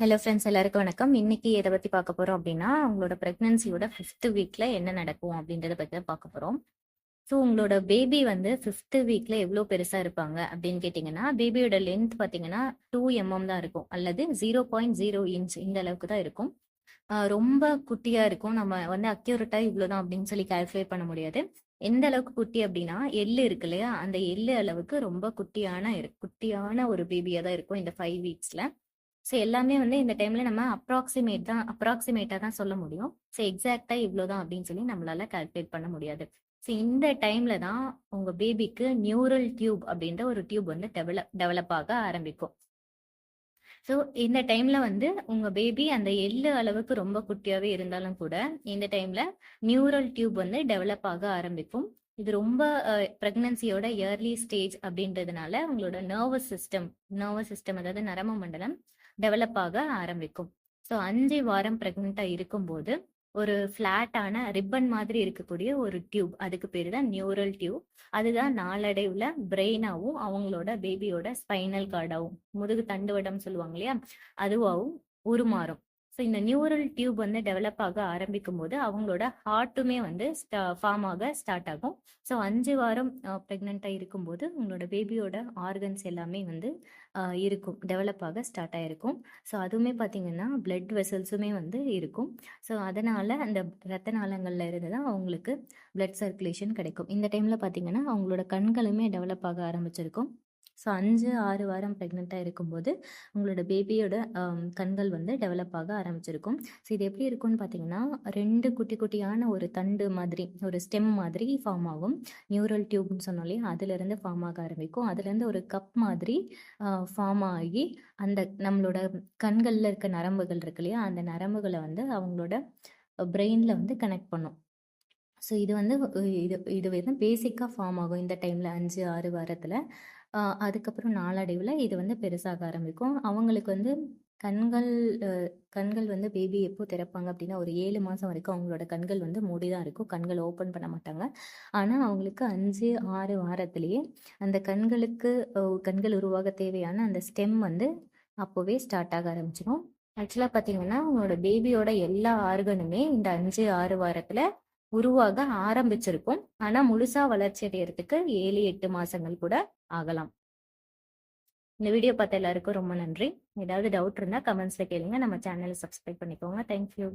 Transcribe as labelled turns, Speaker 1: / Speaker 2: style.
Speaker 1: Hello friends எல்லாருக்கும் வணக்கம். இன்னைக்கு எதை பத்தி பார்க்க போறோம் அப்படின்னா உங்களோட பிரெக்னன்சியோட ஃபிஃப்த் வீக்ல என்ன நடக்கும் அப்படின்றத பத்தி தான் பார்க்க போறோம். ஸோ உங்களோட பேபி வந்து ஃபிஃப்த் வீக்ல எவ்வளோ பெருசா இருப்பாங்க அப்படின்னு கேட்டிங்கன்னா பேபியோட லென்த் பார்த்தீங்கன்னா டூ எம்எம் தான் இருக்கும். அல்லது ஜீரோ பாயிண்ட் ஜீரோ இன்ச் இந்த அளவுக்கு தான் இருக்கும். ரொம்ப குட்டியா இருக்கும். நம்ம வந்து அக்யூரேட்டா இவ்வளோதான் அப்படின்னு சொல்லி கால்குலேட் பண்ண முடியாது. எந்த அளவுக்கு குட்டி அப்படின்னா எள்ளு இருக்கு இல்லையா? அந்த எள்ளு அளவுக்கு ரொம்ப குட்டியான குட்டியான ஒரு பேபியா தான் இருக்கும் இந்த ஃபைவ் வீக்ஸ்ல ஸோ எல்லாமே வந்து இந்த டைம்ல நம்ம அப்ராக்சிமேட் தான் அப்ராக்சிமேட்டா தான் சொல்ல முடியும். ஸோ எக்ஸாக்டா இவ்வளோதான் அப்படின்னு சொல்லி நம்மளால கால்குலேட் பண்ண முடியாது. ஸோ இந்த டைம்ல தான் உங்க பேபிக்கு நியூரல் டியூப் அப்படின்ற ஒரு டியூப் வந்து டெவலப் டெவலப் ஆக ஆரம்பிக்கும். ஸோ இந்த டைம்ல வந்து உங்க பேபி அந்த எள்ளு அளவுக்கு ரொம்ப குட்டியாவே இருந்தாலும் கூட இந்த டைம்ல நியூரல் டியூப் வந்து டெவலப் ஆக ஆரம்பிக்கும். இது ரொம்ப பிரெக்னன்சியோட இயர்லி ஸ்டேஜ் அப்படின்றதுனால உங்களோட நர்வஸ் சிஸ்டம் நர்வஸ் சிஸ்டம் அதாவது நரம்பு மண்டலம் டெவலப் ஆக ஆரம்பிக்கும். ஸோ அஞ்சு வாரம் பிரெக்னெண்டா இருக்கும்போது ஒரு ஃபிளாட்டான ரிப்பன் மாதிரி இருக்கக்கூடிய ஒரு டியூப் அதுக்கு பேர் தான் நியூரல் டியூப். அதுதான் நாளடைவுல பிரெயினாவும் அவங்களோட பேபியோட ஸ்பைனல் கார்டாகவும் முதுகு தண்டுவடம் சொல்லுவாங்க இல்லையா? அதுவாகவும் உருமாறும். ஸோ இந்த நியூரல் டியூப் வந்து டெவலப் ஆக ஆரம்பிக்கும் போது அவங்களோட ஹார்ட்டுமே வந்து ஃபார்ம் ஆக ஸ்டார்ட் ஆகும். ஸோ அஞ்சு வாரம் ப்ரெக்னெண்ட்டாக இருக்கும்போது உங்களோட பேபியோட ஆர்கன்ஸ் எல்லாமே வந்து இருக்கும் டெவலப் ஆக ஸ்டார்ட் ஆகிருக்கும் ஸோ அதுவுமே பார்த்தீங்கன்னா பிளட் வெசல்ஸுமே வந்து இருக்கும். ஸோ அதனால் அந்த ரத்த நாளங்களில் இருந்து தான் அவங்களுக்கு பிளட் சர்க்குலேஷன் கிடைக்கும். இந்த டைமில் பார்த்தீங்கன்னா அவங்களோட கண்களுமே டெவலப் ஆக ஆரம்பிச்சிருக்கும். ஸோ அஞ்சு ஆறு வாரம் ப்ரெக்னெண்ட்டாக இருக்கும்போது உங்களோட பேபியோட கண்கள் வந்து டெவலப் ஆக ஆரம்பிச்சிருக்கும். ஸோ இது எப்படி இருக்கும்னு பார்த்தீங்கன்னா ரெண்டு குட்டி குட்டியான ஒரு தண்டு மாதிரி ஒரு ஸ்டெம் மாதிரி ஃபார்ம் ஆகும். நியூரல் டியூப்னு சொன்னோம் இல்லையா? அதுலேருந்து ஃபார்ம் ஆக ஆரம்பிக்கும். அதுலேருந்து ஒரு கப் மாதிரி ஃபார்ம் ஆகி அந்த நம்மளோட கண்களில் இருக்க நரம்புகள் இருக்கு இல்லையா? அந்த நரம்புகளை வந்து அவங்களோட பிரெயினில் வந்து கனெக்ட் பண்ணும். ஸோ இது வந்து இது இது வந்து பேசிக்காக ஃபார்ம் ஆகும் இந்த டைமில் அஞ்சு ஆறு வாரத்தில். அதுக்கப்புறம் நாளடைவில் இது வந்து பெருசாக ஆரம்பிக்கும். அவங்களுக்கு வந்து கண்கள் கண்கள் வந்து பேபி எப்போ திறப்பாங்க அப்படின்னா ஒரு ஏழு மாதம் வரைக்கும் அவங்களோட கண்கள் வந்து மூடி தான் இருக்கும். கண்கள் ஓப்பன் பண்ண மாட்டாங்க. ஆனால் அவங்களுக்கு அஞ்சு ஆறு வாரத்திலேயே அந்த கண்களுக்கு கண்கள் உருவாக தேவையான அந்த ஸ்டெம் வந்து அப்போவே ஸ்டார்ட் ஆக ஆரம்பிச்சிடும் ஆக்சுவலாக பார்த்தீங்கன்னா அவங்களோட பேபியோட எல்லா ஆர்கனுமே இந்த அஞ்சு ஆறு வாரத்தில் உருவாக ஆரம்பிச்சிருக்கும். ஆனா முழுசா வளர்ச்சி அடையறதுக்கு ஏழு எட்டு மாசங்கள் கூட ஆகலாம். இந்த வீடியோ பார்த்த எல்லாருக்கும் ரொம்ப நன்றி. ஏதாவது டவுட் இருந்தா கமெண்ட்ஸ்ல கேளுங்க. நம்ம சேனலை சப்ஸ்கிரைப் பண்ணிக்கோங்க. தேங்க்யூ